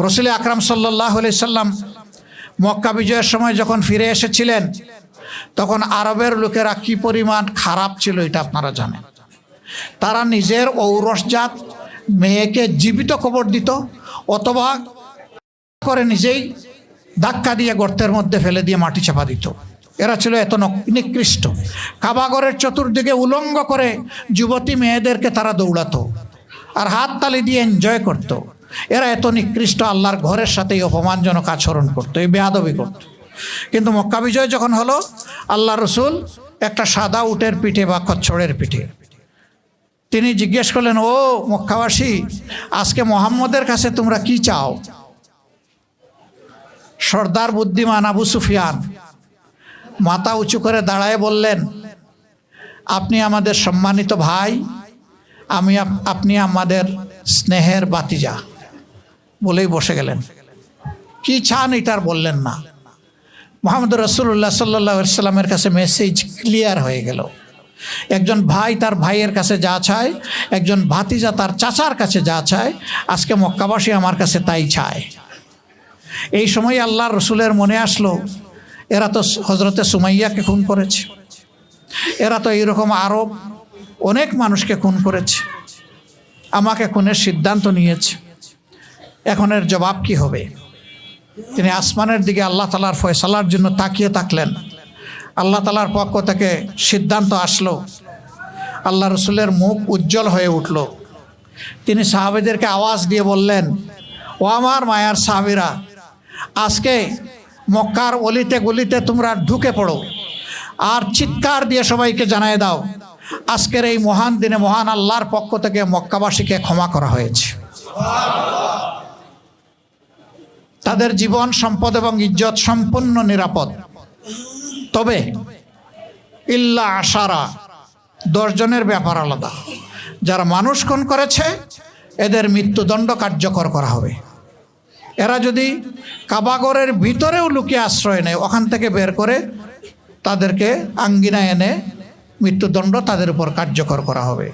রসুল আকরাম সাল্লাহ সাল্লাম মক্কা বিজয়ের সময় যখন ফিরে এসেছিলেন, তখন আরবের লোকেরা কি পরিমাণ খারাপ ছিল এটা আপনারা জানেন। তারা নিজের ঔরসজাত মেয়েকে জীবিত কবর দিত, অথবা করে নিজেই ধাক্কা দিয়ে গর্তের মধ্যে ফেলে দিয়ে মাটি চাপা দিত। এরা ছিল এত নক- নিকৃষ্ট কাবাগরের চতুর্দিকে উলঙ্গ করে যুবতী মেয়েদেরকে তারা দৌড়াতো আর হাত তালি দিয়ে এনজয় করত। এরা এত নিকৃষ্ট আল্লাহর ঘরের সাথে এই অপমানজনক আচরণ করতো, এই বেয়াদবি করত। কিন্তু মক্কা বিজয় যখন হলো, আল্লাহ রসুল একটা সাদা উটের পিঠে বা কচ্ছড়ের পিঠে। তিনি জিজ্ঞেস করলেন, ও মক্কাবাসী, আজকে মোহাম্মদের কাছে তোমরা কি চাও? সর্দার বুদ্ধিমান আবু সুফিয়ান মাথা উঁচু করে দাঁড়ায় বললেন, আপনি আমাদের সম্মানিত ভাই, আমি আপনি আমাদের স্নেহের বাতিজা। বলেই বসে গেলেন। কি চান এটার বললেন না। মোহাম্মদ রসুল্লাহ সাল্লাহ সাল্লামের কাছে মেসেজ ক্লিয়ার হয়ে গেল। একজন ভাই তার ভাইয়ের কাছে যা চায়, একজন ভাতিজা তার চাচার কাছে যা চায়, আজকে মক্কাবাসী আমার কাছে তাই চায়। এই সময় আল্লাহ রসুলের মনে আসলো, এরা তো হজরতে সুমাইয়াকে খুন করেছে। এরা তো এইরকম আরব অনেক মানুষকে খুন করেছে। আমাকে খুনের সিদ্ধান্ত নিয়েছে। এখন এর জবাব কি হবে? তিনি আসমানের দিকে আল্লাহ তালার ফয়সালার জন্য তাকিয়ে থাকলেন। আল্লাহ তালার পক্ষ থেকে সিদ্ধান্ত আসলো, আল্লাহ রসুলের মুখ উজ্জ্বল হয়ে উঠল। তিনি সাহাবেদেরকে আওয়াজ দিয়ে বললেন, ও আমার মায়ার সাহাবিরা, আজকে মক্কার অলিতে গলিতে তোমরা ঢুকে পড়ো। আর চিৎকার দিয়ে সবাইকে জানাই দাও, আজকের এই মহান দিনে মহান আল্লাহর পক্ষ থেকে মক্কাবাসীকে ক্ষমা করা হয়েছে। তাদের জীবন, সম্পদ এবং ইজ্জত সম্পূর্ণ নিরাপদ। তবে ইল্লা আশারা, দশজনের ব্যাপার আলাদা। যারা মানুষ খুন করেছে, এদের মৃত্যুদণ্ড কার্যকর করা হবে। এরা যদি কাবাগরের ভিতরেও লুকিয়ে আশ্রয় নেয়, ওখান থেকে বের করে তাদেরকে আঙ্গিনা এনে মৃত্যুদণ্ড তাদের উপর কার্যকর করা হবে।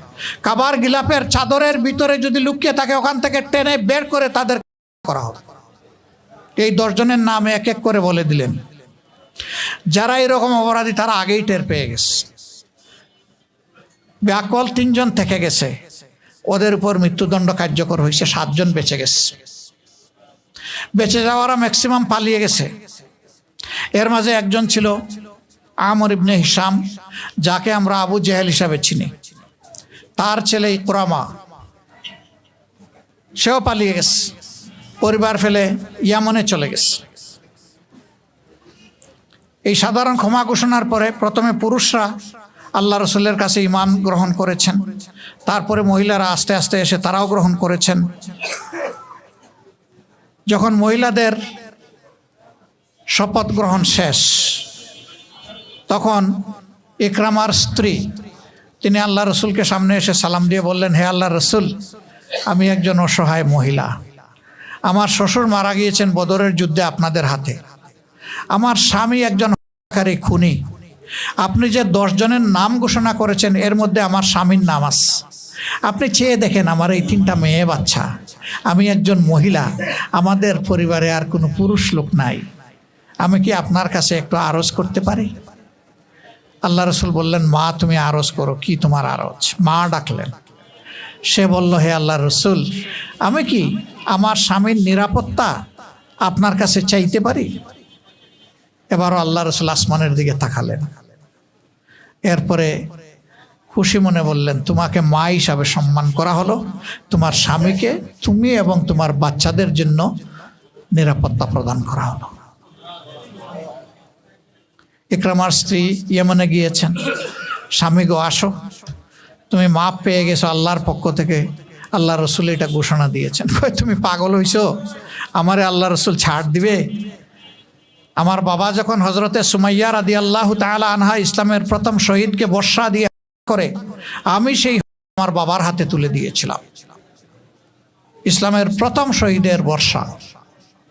কাবার গিলাপের চাদরের ভিতরে যদি লুকিয়ে থাকে, ওখান থেকে টেনে বের করে তাদের করা হবে। এই দশজনের নাম এক এক করে বলে দিলেন। যারা এরকম অপরাধী, তারা আগেই টের পেয়ে গেছে। ব্যাকল তিনজন থেকে গেছে। ওদের উপর মৃত্যুদণ্ড কার্যকর হয়েছে, সাতজন বেঁচে গেছে। বেঁচে যাওয়ারা ম্যাক্সিমাম পালিয়ে গেছে। এর মাঝে একজন ছিল আমর ইবনে হিসাম যাকে আমরা আবু জেহেল হিসাবে চিনি। তার ছেলে ইকরামা, সেও পালিয়ে গেছে। পরিবার ফেলে ইয়ামনে চলে গেছে। এই সাধারণ ক্ষমা ঘোষণার পরে প্রথমে পুরুষরা আল্লাহ রসুলের কাছে ইমান গ্রহণ করেছেন। তারপরে মহিলারা আস্তে আস্তে এসে তারাও গ্রহণ করেছেন। যখন মহিলাদের শপথ গ্রহণ শেষ, তখন ইকরামার স্ত্রী, তিনি আল্লাহ রসুলকে সামনে এসে সালাম দিয়ে বললেন, হে আল্লাহ রসুল, আমি একজন অসহায় মহিলা। আমার শ্বশুর মারা গিয়েছেন বদরের যুদ্ধে আপনাদের হাতে। আমার স্বামী একজন হত্যাকারী খুনি। আপনি যে জনের নাম ঘোষণা করেছেন, এর মধ্যে আমার স্বামীর নাম আছে আপনি চেয়ে দেখেন আমার এই তিনটা মেয়ে বাচ্চা। আমি একজন মহিলা, আমাদের পরিবারে আর কোনো পুরুষ লোক নাই। আমি কি আপনার কাছে একটু আরজ করতে পারি? আল্লাহ রসুল বললেন, মা, তুমি আরজ করো। কি তোমার আরজ? মা ডাকলেন। সে বলল, হে আল্লাহ রসুল, আমি কি আমার স্বামীর নিরাপত্তা আপনার কাছে চাইতে পারি? এবারও আল্লাহ রসুল আসমানের দিকে তাকালেন। এরপরে খুশি মনে বললেন, তোমাকে মা হিসাবে সম্মান করা হলো। তোমার স্বামীকে তুমি এবং তোমার বাচ্চাদের জন্য নিরাপত্তা প্রদান করা হলো। ইকরামার স্ত্রী ইয়েমনে গিয়েছেন। স্বামী গো, আসো। তুমি মাপ পেয়ে গেছো আল্লাহর পক্ষ থেকে। আল্লাহ রসুল এটা ঘোষণা দিয়েছেন। তুমি পাগল হইছো? আমারে আল্লাহ রসুল ছাড় দিবে? আমার বাবা যখন হজরতে সুমাইয়া রাদি আল্লাহ তালা আনহা ইসলামের প্রথম শহীদকে বর্ষা দিয়ে করে, আমি সেই আমার বাবার হাতে তুলে দিয়েছিলাম। ইসলামের প্রথম শহীদের বর্ষাকারী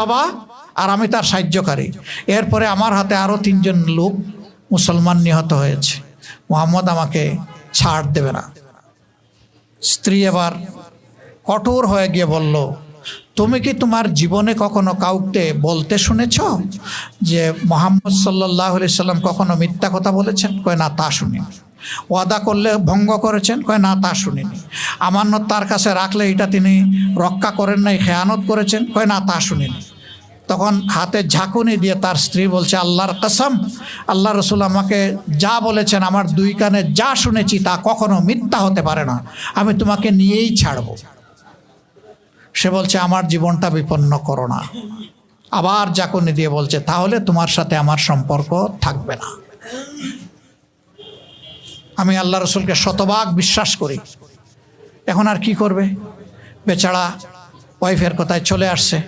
বাবা আর আমি তার সাহায্যকারী। এরপরে আমার হাতে আরও তিনজন লোক মুসলমান নিহত হয়েছে। মোহাম্মদ আমাকে ছাড় দেবে না। স্ত্রী এবার কঠোর হয়ে গিয়ে বলল, তুমি কি তোমার জীবনে কখনো কাউকে বলতে শুনেছ যে মোহাম্মদ সাল্লাহ সাল্লাম কখনো মিথ্যা কথা বলেছেন? কয়, না, তা শুনিনি। ওয়াদা করলে ভঙ্গ করেছেন? কয়, না, তা শুনিনি। আমানত তার কাছে রাখলে এটা তিনি রক্ষা করেন নাই, খেয়ানত করেছেন? কয়, না, তা শুনিনি। তখন হাতে ঝাঁকুনি দিয়ে তার স্ত্রী বলছে, আল্লাহর কসম, আল্লাহ রসুল আমাকে যা বলেছেন, আমার দুই কানে যা শুনেছি তা কখনো মিথ্যা হতে পারে না। আমি তোমাকে নিয়েই ছাড়ব। সে বলছে, আমার জীবনটা বিপন্ন করো না। আবার জাকুনি দিয়ে বলছে, তাহলে তোমার সাথে আমার সম্পর্ক থাকবে না। আমি আল্লাহ রসুলকে শতভাগ বিশ্বাস করি। এখন আর কি করবে? বেচারা ওয়াইফের কথায় চলে আসছে।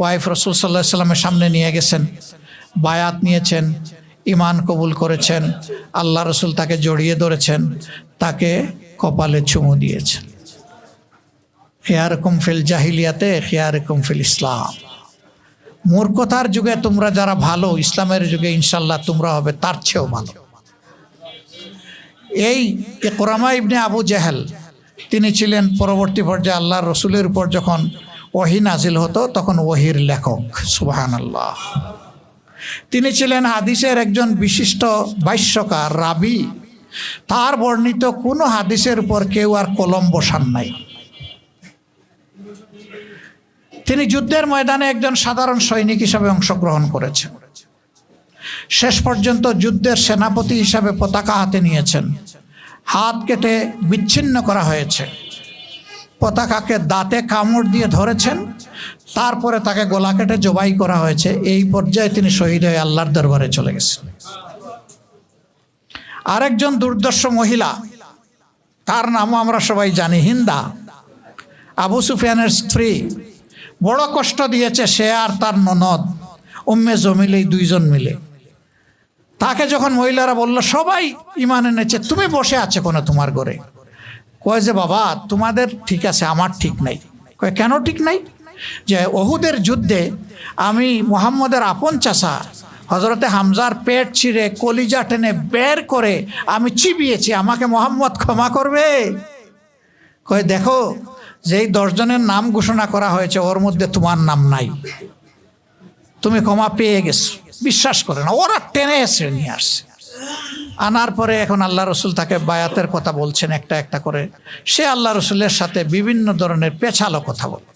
ওয়াইফ রসুল সাল্লাহ সাল্লামের সামনে নিয়ে গেছেন, বায়াত নিয়েছেন ইমান কবুল করেছেন, আল্লাহ রসুল তাকে জড়িয়ে ধরেছেন, তাকে কপালে চুমু দিয়েছেন। খেয়ারকম ফিল জাহিলিয়াতে, খেয়ারকম ফিল ইসলাম। মূর্খতার যুগে তোমরা যারা ভালো, ইসলামের যুগে ইনশাল্লাহ তোমরা হবে তার চেয়েও ভালো। এই কোরআমা ইবনে আবু জাহেল, তিনি ছিলেন পরবর্তী পর্যায়ে আল্লাহ রসুলের উপর যখন ওহি নাজিল হতো তখন ওহির লেখক সুবাহান আল্লাহ তিনি ছিলেন হাদিসের একজন বিশিষ্ট ভাষ্যকার রাবি। তার বর্ণিত কোনো হাদিসের উপর কেউ আর কলম বসান নাই। তিনি যুদ্ধের ময়দানে একজন সাধারণ সৈনিক হিসাবে অংশগ্রহণ করেছেন। শেষ পর্যন্ত যুদ্ধের সেনাপতি হিসাবে পতাকা হাতে নিয়েছেন। হাত কেটে বিচ্ছিন্ন করা হয়েছে। পতাকাকে দাঁতে কামড় দিয়ে ধরেছেন। তারপরে তাকে গলা কেটে জবাই করা হয়েছে। এই পর্যায়ে তিনি শহীদ হয়ে আল্লাহর দরবারে চলে গেছেন। আরেকজন দুর্দর্শ মহিলা, তার নামও আমরা সবাই জানি, হিন্দা। আবু সুফিয়ানের স্ত্রী। বড় কষ্ট দিয়েছে সে আর তার ননদ, উম্মে জমিলে দুইজন মিলে। তাকে যখন মহিলারা বলল, সবাই ইমান এনেছে, তুমি বসে আছে কোনো তোমার ঘরে? কয় যে, বাবা, তোমাদের ঠিক আছে, আমার ঠিক নাই। কয়, কেন ঠিক নাই? যে, ওহুদের যুদ্ধে আমি মোহাম্মদের আপন চাষা হজরতে হামজার পেট ছিঁড়ে, কলিজা টেনে বের করে আমি চিবিয়েছি, আমাকে মোহাম্মদ ক্ষমা করবে? কয়, দেখো, যেই দশজনের নাম ঘোষণা করা হয়েছে, ওর মধ্যে তোমার নাম নাই। তুমি ক্ষমা পেয়ে গেছো। বিশ্বাস করে না, ওরা টেনে এসে নিয়ে আসছে। আনার পরে এখন আল্লাহ রসুল তাকে বায়াতের কথা বলছেন একটা একটা করে। সে আল্লাহ রসুলের সাথে বিভিন্ন ধরনের পেছালো কথা বলে।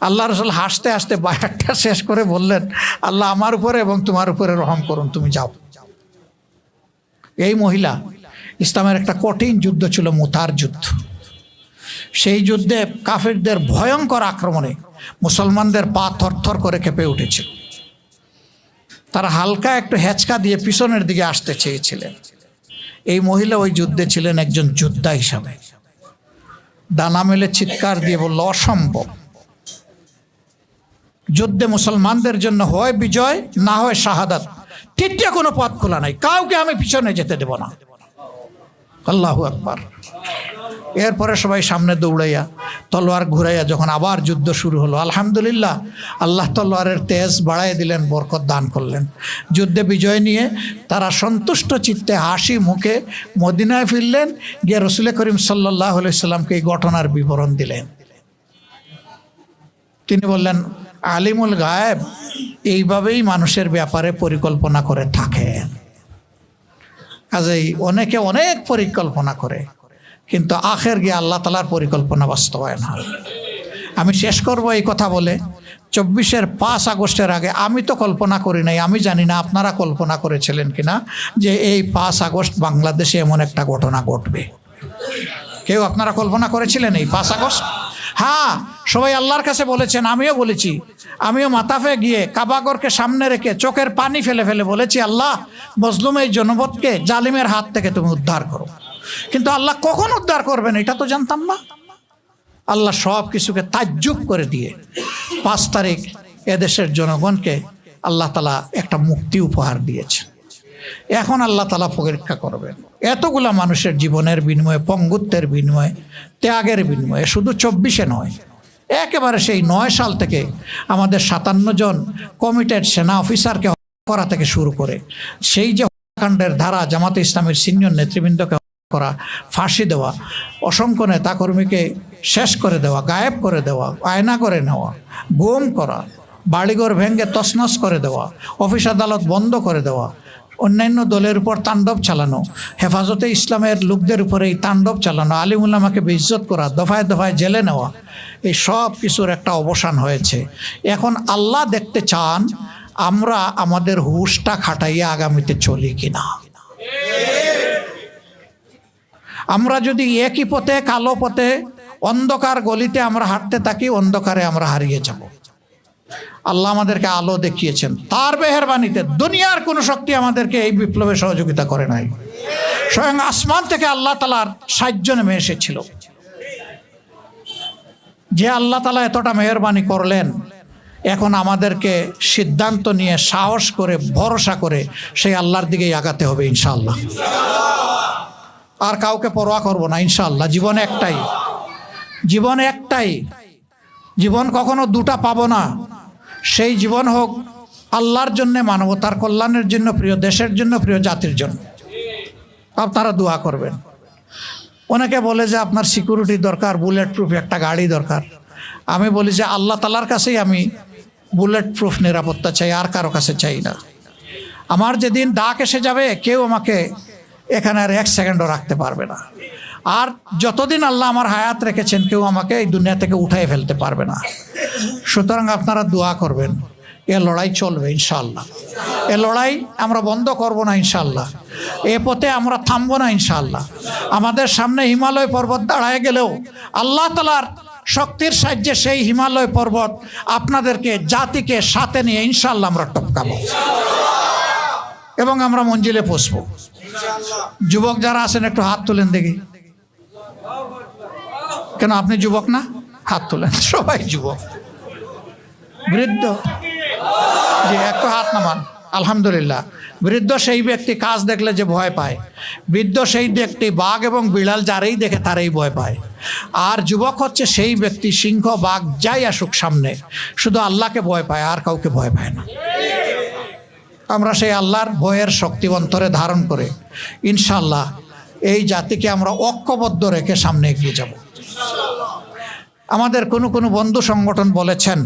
আল্লাহ রসুল হাসতে হাসতে বায়াতটা শেষ করে বললেন, আল্লাহ আমার উপরে এবং তোমার উপরে রহম করুন, তুমি যাও। এই মহিলা ইসলামের একটা কঠিন যুদ্ধ ছিল, মুতার যুদ্ধ। সেই যুদ্ধে কাফিরদের ভয়ঙ্কর আক্রমণে মুসলমানদের পা থরথর করে কেঁপে উঠেছিল। তারা হালকা একটু হেঁচকা দিয়ে পিছনের দিকে আসতে চেয়েছিলেন। এই মহিলা ওই যুদ্ধে ছিলেন একজন যোদ্ধা হিসাবে। ডানা মেলে চিৎকার দিয়ে বলল, অসম্ভব। যুদ্ধে মুসলমানদের জন্য হয় বিজয়, না হয় শাহাদাত। তৃতীয় কোনো পথ খোলা নাই। কাউকে আমি পিছনে যেতে দেব না। আল্লাহু আকবার। এরপরে সবাই সামনে দৌড়াইয়া, তলোয়ার ঘুরাইয়া যখন আবার যুদ্ধ শুরু হলো, আলহামদুলিল্লাহ, আল্লাহ তলোয়ারের তেজ বাড়াই দিলেন, বরকত দান করলেন। যুদ্ধে বিজয় নিয়ে তারা সন্তুষ্ট চিত্তে, হাসি মুখে মদিনায় ফিরলেন, গিয়ে রসুল করিম সাল্লাহ সাল্লামকে এই ঘটনার বিবরণ দিলেন। তিনি বললেন, আলিমুল গায়েব এইভাবেই মানুষের ব্যাপারে পরিকল্পনা করে থাকেন। কাজেই অনেকে অনেক পরিকল্পনা করে। কিন্তু আখের গিয়ে আল্লাহ তালার পরিকল্পনা বাস্তবায়ন হয়। আমি শেষ করব এই কথা বলে। চব্বিশের পাঁচ আগস্টের আগে আমি তো কল্পনা করি নাই, আমি জানি না আপনারা কল্পনা করেছিলেন কিনা যে এই পাঁচ আগস্ট বাংলাদেশে এমন একটা ঘটনা ঘটবে। কেউ আপনারা কল্পনা করেছিলেন এই পাঁচ আগস্ট? হ্যাঁ সবাই আল্লাহর কাছে বলেছেন, আমিও বলেছি। আমিও মাতাফে গিয়ে কাবাগরকে সামনে রেখে চোখের পানি ফেলে ফেলে বলেছি, আল্লাহ, মজলুম এই জনপদকে জালিমের হাত থেকে তুমি উদ্ধার করো। কিন্তু আল্লাহ কখন উদ্ধার করবেন এটা তো জানতাম না। আল্লাহ সব কিছুকে তাজ্জুব করে দিয়ে পাঁচ তারিখ এদেশের জনগণকে আল্লাহ তালা একটা মুক্তি উপহার দিয়েছে। এখন আল্লাহ তালা পরীক্ষা করবেন। এতগুলা মানুষের জীবনের বিনিময়ে, পঙ্গুত্বের বিনিময়ে, ত্যাগের বিনিময়ে, শুধু চব্বিশে নয়, একেবারে সেই নয় সাল থেকে আমাদের সাতান্ন জন কমিটেড সেনা অফিসারকে করা থেকে শুরু করে সেই যে হত্যাকাণ্ডের ধারা জামাতে ইসলামের সিনিয়র নেতৃবৃন্দকে করা, ফাঁসি দেওয়া, অসংখ্য নেতাকর্মীকে শেষ করে দেওয়া, গায়েব করে দেওয়া, আয়না করে নেওয়া, গুম করা বাড়িঘর ভেঙ্গে তছনছ করে দেওয়া, অফিস আদালত বন্ধ করে দেওয়া, অন্যান্য দলের উপর তাণ্ডব চালানো, হেফাজতে ইসলামের লোকদের উপরে এই তাণ্ডব চালানো আলিমুল্লামাকে বেইজ্জত করা, দফায় দফায় জেলে নেওয়া, এই সব কিছুর একটা অবসান হয়েছে। এখন আল্লাহ দেখতে চান আমরা আমাদের হুশটা খাটাইয়া আগামীতে চলি কিনা। আমরা যদি একই পথে, কালো পথে, অন্ধকার গলিতে আমরা হাঁটতে থাকি, অন্ধকারে আমরা হারিয়ে যাব। আল্লাহ আমাদেরকে আলো দেখিয়েছেন। তার বেহেরবানিতে দুনিয়ার কোনো শক্তি আমাদেরকে এই বিপ্লবে সহযোগিতা করে নাই। স্বয়ং আসমান থেকে আল্লাহ তালার সাহায্য নেমে এসেছিল। যে আল্লাহ তালা এতটা মেহরবানি করলেন, এখন আমাদেরকে সিদ্ধান্ত নিয়ে, সাহস করে, ভরসা করে, সেই আল্লাহর দিকেই আগাতে হবে ইনশাআল্লাহ। আর কাউকে পরোয়া করব না ইনশাল্লাহ জীবন একটাই। জীবন একটাই। জীবন কখনো দুটা পাবো না। সেই জীবন হোক আল্লাহর জন্য মানবতার কল্যাণের জন্য প্রিয়, দেশের জন্য প্রিয়, জাতির জন্য। আপনারা দোয়া করবেন। অনেকে বলে যে আপনার সিকিউরিটি দরকার বুলেট প্রুফ একটা গাড়ি দরকার। আমি বলি যে আল্লাহ তালার কাছেই আমি বুলেট প্রুফ নিরাপত্তা চাই, আর কারও কাছে চাই না। আমার যেদিন ডাক এসে যাবে, কেউ আমাকে এখানে আর এক সেকেন্ডও রাখতে পারবে না। আর যতদিন আল্লাহ আমার হায়াত রেখেছেন, কেউ আমাকে এই দুনিয়া থেকে উঠাই ফেলতে পারবে না। সুতরাং আপনারা দোয়া করবেন, এ লড়াই চলবে ইনশাল্লাহ এ লড়াই আমরা বন্ধ করব না ইনশাল্লাহ এ পথে আমরা থামবো না ইনশাল্লাহ আমাদের সামনে হিমালয় পর্বত দাঁড়ায় গেলেও আল্লাহ তালার শক্তির সাহায্যে সেই হিমালয় পর্বত আপনাদেরকে, জাতিকে সাথে নিয়ে ইনশাল্লাহ আমরা টপকাবো। এবং আমরা মঞ্জিলে পৌঁছবো। যুবক যারা আছেন, একটু হাত তোলেন দেখি। কেন, আপনি যুবক না? হাত তোলেন। সবাই যুবক। বৃদ্ধ। যে একটু হাত নামান। আলহামদুলিল্লাহ। বৃদ্ধ সেই ব্যক্তি কাজ দেখলে যে ভয় পায়। বৃদ্ধ সেই ব্যক্তি বাঘ এবং বিড়াল যারাই দেখে তারাই ভয় পায়। আর যুবক হচ্ছে সেই ব্যক্তি সিংহ, বাঘ যাই আসুক সামনে। শুধু আল্লাহকে ভয় পায়, আর কাউকে ভয় পায় না। আমরা সেই আল্লাহর ভয়ের শক্তি অন্তরে ধারণ করে ইনশাল্লাহ এই জাতিকে আমরা ঐক্যবদ্ধ রেখে সামনে এগিয়ে যাব। আমাদের কোনো কোনো বন্ধু সংগঠন বলেছেন,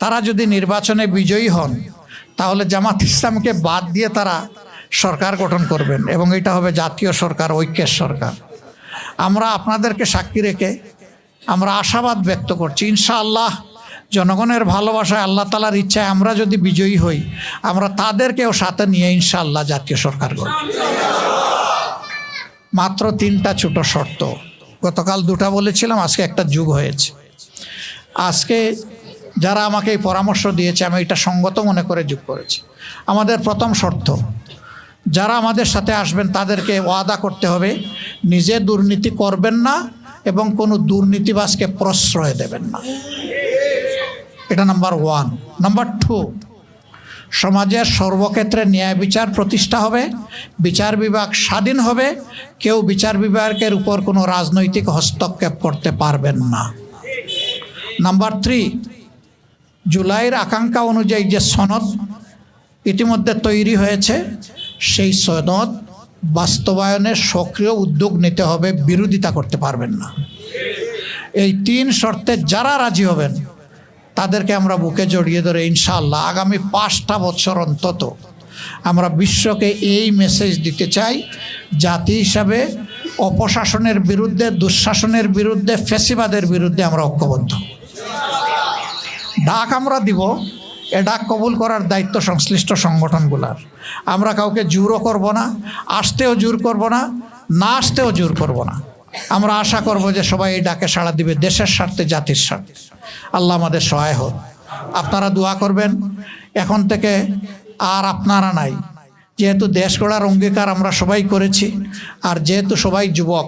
তারা যদি নির্বাচনে বিজয়ী হন, তাহলে জামাত ইসলামকে বাদ দিয়ে তারা সরকার গঠন করবেন এবং এটা হবে জাতীয় সরকার, ঐক্যের সরকার। আমরা আপনাদেরকে সাক্ষী রেখে আমরা আশাবাদ ব্যক্ত করছি, ইনশাআল্লাহ জনগণের ভালোবাসায় আল্লাহ তালার ইচ্ছায় আমরা যদি বিজয়ী হই, আমরা তাদেরকেও সাথে নিয়ে ইনশাআল্লাহ জাতীয় সরকার গড়ব। মাত্র তিনটা ছোট শর্ত। গতকাল দুটা বলেছিলাম, আজকে একটা যুগ হয়েছে। আজকে যারা আমাকে এই পরামর্শ দিয়েছে, আমি এটা সঙ্গত মনে করে যোগ করেছি। আমাদের প্রথম শর্ত, যারা আমাদের সাথে আসবেন, তাদেরকে ওয়াদা করতে হবে, নিজে দুর্নীতি করবেন না এবং কোনো দুর্নীতিবাজকে প্রশ্রয় দেবেন না। এটা নাম্বার ওয়ান নাম্বার টু সমাজের সর্বক্ষেত্রে ন্যায় বিচার প্রতিষ্ঠা হবে, বিচার বিভাগ স্বাধীন হবে, কেউ বিচার বিভাগের উপর কোনো রাজনৈতিক হস্তক্ষেপ করতে পারবেন না। নাম্বার থ্রি জুলাইয়ের আকাঙ্ক্ষা অনুযায়ী যে সনদ ইতিমধ্যে তৈরি হয়েছে, সেই সনদ বাস্তবায়নের সক্রিয় উদ্যোগ নিতে হবে, বিরোধিতা করতে পারবেন না। এই তিন শর্তে যারা রাজি হবেন তাদেরকে আমরা বুকে জড়িয়ে ধরে ইনশাল্লাহ আগামী পাঁচটা বছর অন্তত আমরা বিশ্বকে এই মেসেজ দিতে চাই, জাতি হিসাবে অপশাসনের বিরুদ্ধে, দুঃশাসনের বিরুদ্ধে, ফেসিবাদের বিরুদ্ধে আমরা ঐক্যবদ্ধ। ডাক আমরা দিব, এ ডাক কবুল করার দায়িত্ব সংশ্লিষ্ট সংগঠনগুলার। আমরা কাউকে জোরও করব না, আসতেও জোর করব না না আসতেও জোর করব না। আমরা আশা করব যে সবাই এই ডাকে সাড়া দিবে দেশের স্বার্থে, জাতির স্বার্থে। আল্লাহ আমাদের সহায় হোক। আপনারা দোয়া করবেন। এখন থেকে আর আপনারা নাই। যেহেতু দেশ গড়ার অঙ্গীকার আমরা সবাই করেছি, আর যেহেতু সবাই যুবক,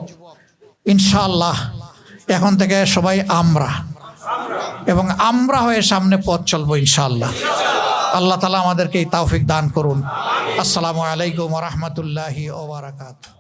ইনশাআল্লাহ এখন থেকে সবাই আমরা। এবং আমরা হয়ে সামনে পথ চলবো ইনশাআল্লাহ। আল্লাহ তালা আমাদেরকে এই তৌফিক দান করুন। আসসালামু আলাইকুম রহমতুল্লাহি ওবরাকাত